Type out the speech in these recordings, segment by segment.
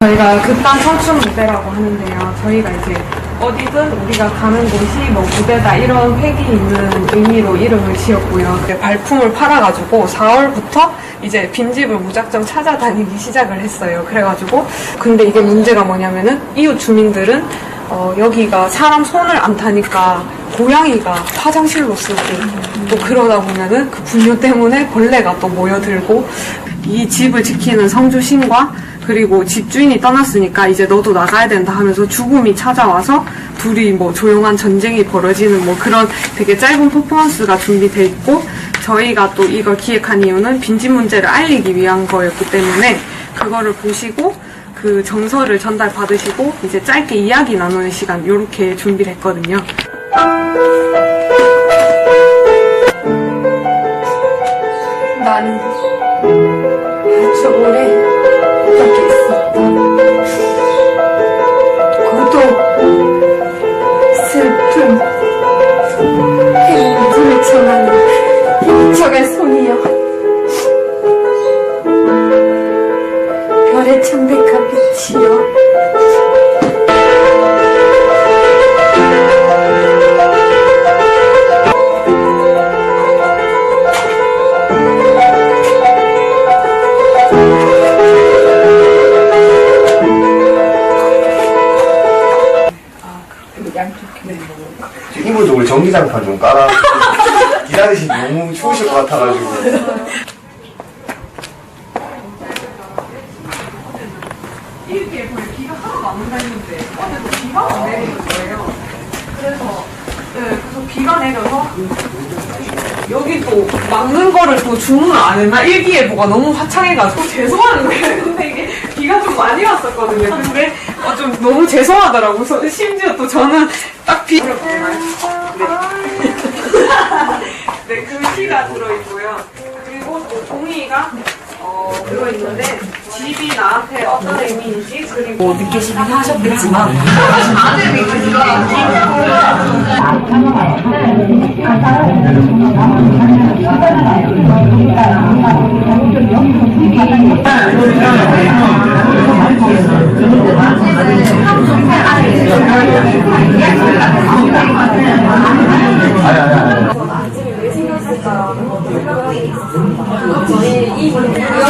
저희가 극단 청춘 무대라고 하는데요. 저희가 이제 어디든 우리가 가는 곳이 뭐 무대다 이런 획이 있는 의미로 이름을 지었고요. 그 발품을 팔아가지고 4월부터 이제 빈집을 무작정 찾아다니기 시작을 했어요. 그래가지고 근데 이게 문제가 뭐냐면은 이웃 주민들은 어, 여기가 사람 손을 안 타니까 고양이가 화장실로 쓰고 또 그러다 보면은 그 분뇨 때문에 벌레가 또 모여들고 이 집을 지키는 성주신과 그리고 집주인이 떠났으니까 이제 너도 나가야 된다 하면서 죽음이 찾아와서 둘이 뭐 조용한 전쟁이 벌어지는 뭐 그런 되게 짧은 퍼포먼스가 준비돼 있고 저희가 또 이걸 기획한 이유는 빈집 문제를 알리기 위한 거였기 때문에 그거를 보시고 그 정서를 전달 받으시고 이제 짧게 이야기 나누는 시간 이렇게 준비를 했거든요. 나는 아주 오래 청하는 저의 손이여. 별의 창백한 빛이여. 이분도 우리 전기장판 좀 깔아. 기다리시 너무 추우실 것 같아가지고. 이렇게 거의 비가 하나도 안 내리는데 어제도 비가 안 내리는 거예요. 그래서 네, 그래서 비가 내려서 여기 또 막는 거를 또 주문 안 했나 일기예보가 너무 화창해가지고 죄송한 거예요. 근데 이게 비가 좀 많이 왔었거든요. 근데 어, 좀 너무 죄송하더라고요. 그래서 심지어 또 저는 딱 비. 네. 네, 어, 들어있는데 집이 나한테 어떤 의미인지 그리고 느끼시긴 하셨겠지만. 안에 글씨가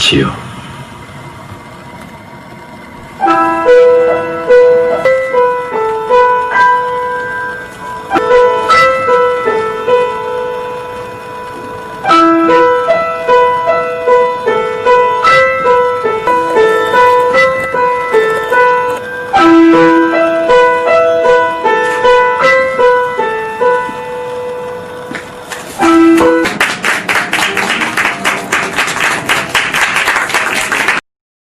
지요.